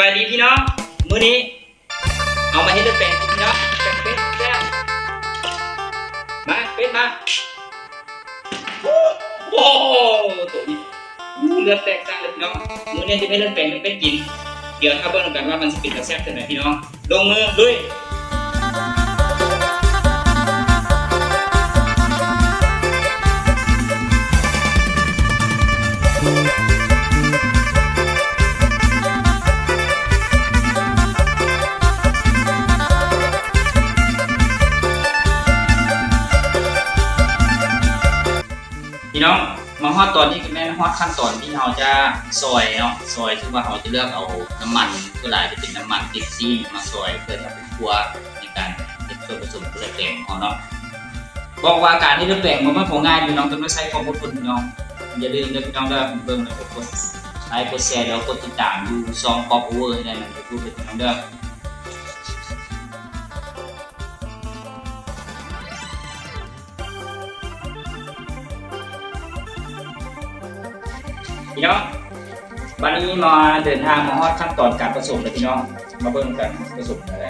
บายดีพี่น้อง มื้อนี้ เอามาให้เลือดแปลงกินพี่น้องแปลงเป็ดแก้วมาเป็ดมาโอ้โหตัวนี้เลือดแตกต่างเลยพี่น้อง มื้อนี้จะให้เลือดแปลงเป็ดกิน เดี๋ยวถ้าเบิ่งกันว่ามันสปิดกระแซ่บขนาดไหนพี่น้อง ลงมือด้วย น้องมาฮอดตอนนี้กันแม่นฮอดขั้นตอนที่เราจะซอยเนาะซอยซึ่ว่าเราจะเลือกเอาน้ำมันก็หลายจะเป็นน้ำมันติดซีมาซอยเพื่อทำเป็นครัวในการเก็บส่วนผสมเพื่อแปลงของเนาะบอกว่าการที่เราแปลงมันไม่ของง่ายพี่น้องต้องใช้ความอดทนพี่น้องอย่าลืมนะพี่น้องว่าเบิ่งแล้วก็กดไลค์กดแชร์แล้วกดติดตามดูซองป๊อปโอเวอร์ได้นะดูเป็นพี่น้องเด้อ พี่น้องวันนี้มาเดินทางมาฮอดขั้นตอนการผสมเลยพี่น้อง มาเบิ่งกันผสมอะไร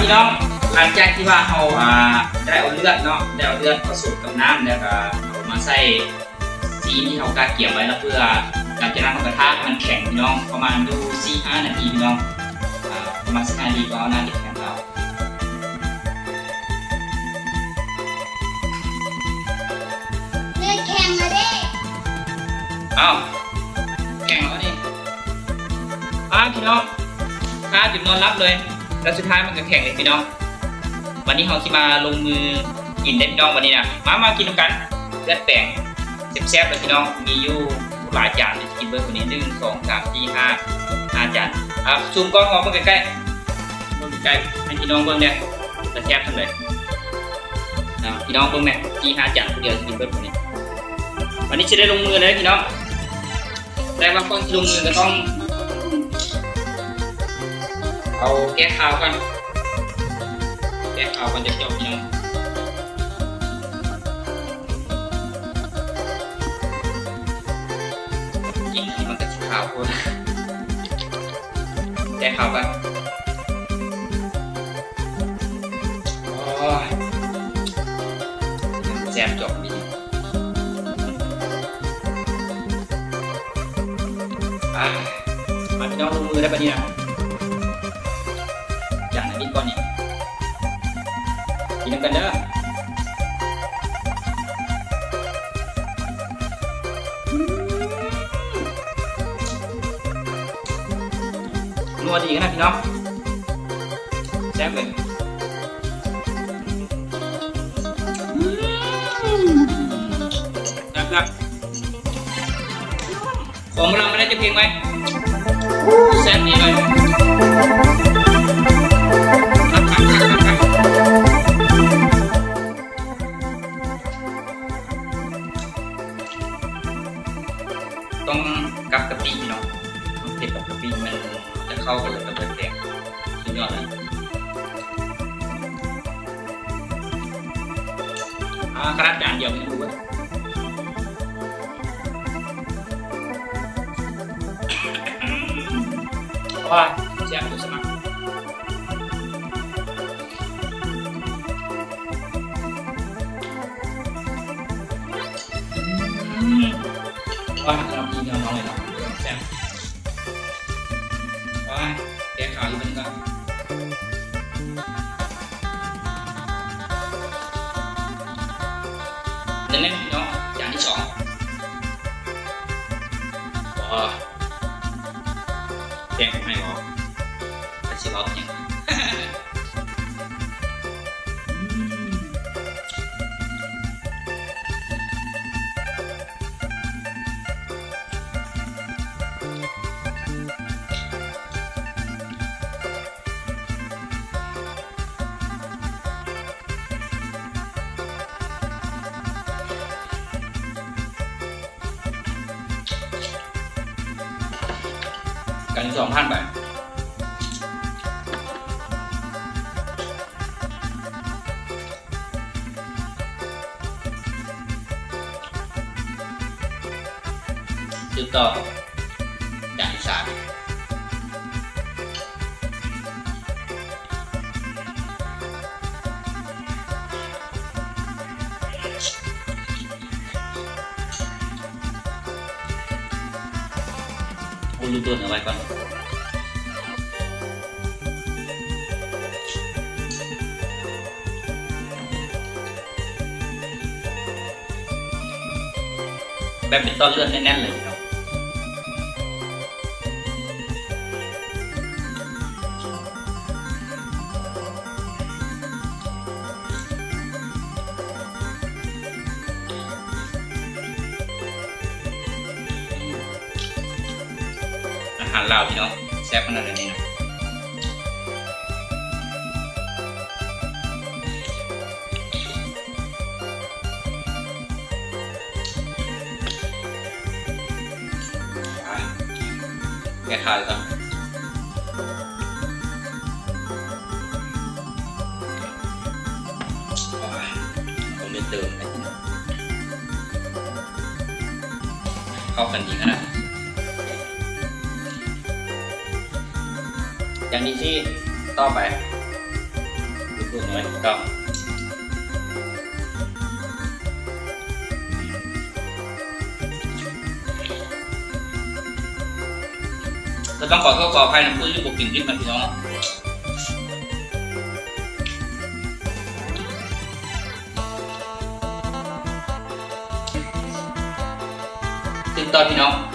พี่น้องหลังจากที่ว่าเขาอ่าได้เอาเลือดเนาะได้เอาเลือดผสมกับน้ำแล้วก็เอามาใส่ซีที่เขากาเกี่ยวไว้แล้วเพื่อการจะนำเอากระทะให้มันแข็งพี่น้องประมาณดูสี่ห้านาทีพี่น้องอ่าประมาณสิบห้านาทีก็เอาน้ำที่แข็งเราเลือดแข็งมาดิเอ้าแข็งแล้วนี่อ้าวพี่น้องพาจุดนอนรับเลย แล้วสุดท้ายมันก็แข็งเลยพี่น้อง วันนี้เขาที่มาลงมือกินได้พี่น้องวันนี้นะมามากินด้วยกันเลือดแปลงแซ่บๆเลยพี่น้อง มีอยู่หลายจานที่กินเบอร์คนนี้หนึ่งสองสามสี่ห้าห้าจานอะซูมกล้องมองมาใกล้ๆมองใกล้ให้พี่น้องเบิ่งเนี่ยจะแซ่บทั้งเลยอะพี่น้องเบิ่งเนี่ยสี่ห้าจานคนเดียวกินเบอร์คนนี้ วันนี้จะได้ลงมือเลยพี่น้องแต่ว่าก่อนที่ลงมือก็ต้อง เอาแก้ข่าวก่อนแก้ข่าวก่อนจะจบพี่น้องกินที่มันก็สิข่าวคนแก้ข่าวก่อนโอ้ยแซ่บจบดีอะมาพี่น้องลงมือได้ปะเนี่ย กินน้ำกันเด้อนัวดีกันนะพี่น้องแซ่บเลยนะครับของเราไม่ได้จะเพลงไหมแซ่บดีเลย ต้องกับกะปิเนาะต้องเผ็ดกับกะปิมันจะเข้ากันเลยกับเบอร์แดงสุดยอดเลยอ่าขนาดจานเดียวไม่รู้ว้ยว้าแซ่บสุดสมัครอืมว้า ว้าแก้ข่าวอยู่เป็นกันเล่นๆเน้องอย่างที่สองว้าแกงผมให้หรอแต่สิบรอบยัง กันที่สองท่านไปจุดต่อ ตัวเอาไว้ก่อนแบบเป็นตอนเลือดแน่นๆเลยาหารลาวพี่น้องแซ่บขนาดนี้นะแกะขาวก่อนโอ้ยผมไม่เติมนะพี่น้องเข้ากันดีขนาด อย่างนี้ที่ต่อไปดูดูหน่อยก็เราต้องขอโทษขออภัยนะพูดที่บุกกิ่งคลิปมันพี่น้องถึงตอนพี่น้อง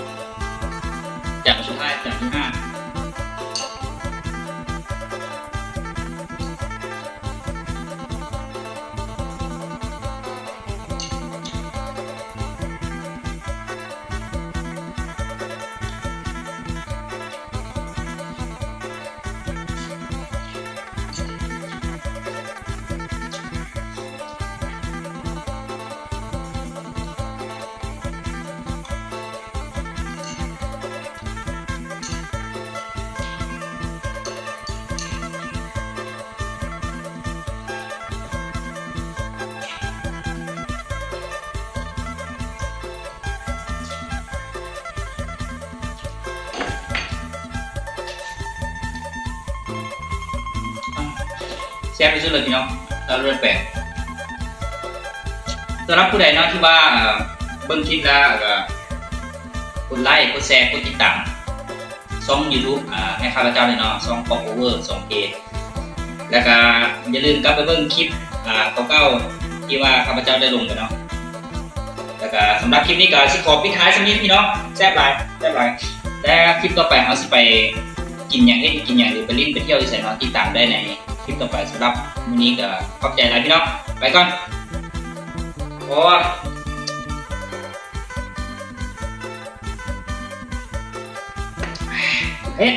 แชร์ไปสุดเลยพี่น้องเราเริ่มแปลกสำหรับผู้ใดเนาะที่ว่าเบิ่งคลิปแล้วก็กดไลค์กดแชร์กดติดตามช่อง YouTube อ่าให้ข้าพเจ้าเลยเนาะช่อง Pop Over 2K แล้วก็อย่าลืมกลับไปเบิ่งคลิปอ่าเก่าๆที่ว่าข้าพเจ้าได้ลงกันเนาะแล้วก็สำหรับคลิปนี้ก็สิขอปิดท้ายสักนิดพี่น้องแซ่บหลายแซ่บหลายแต่คลิปต่อไปเราสิไปกินอย่างนี้กินอย่างหรือไปลินไปเที่ยวที่ไหนเนาะติดตามได้ใน คลิปต่อไปสำหรับวันนี้ก็ขอบใจหลายพี่น้องไปก่อนโอ้เฮ้ย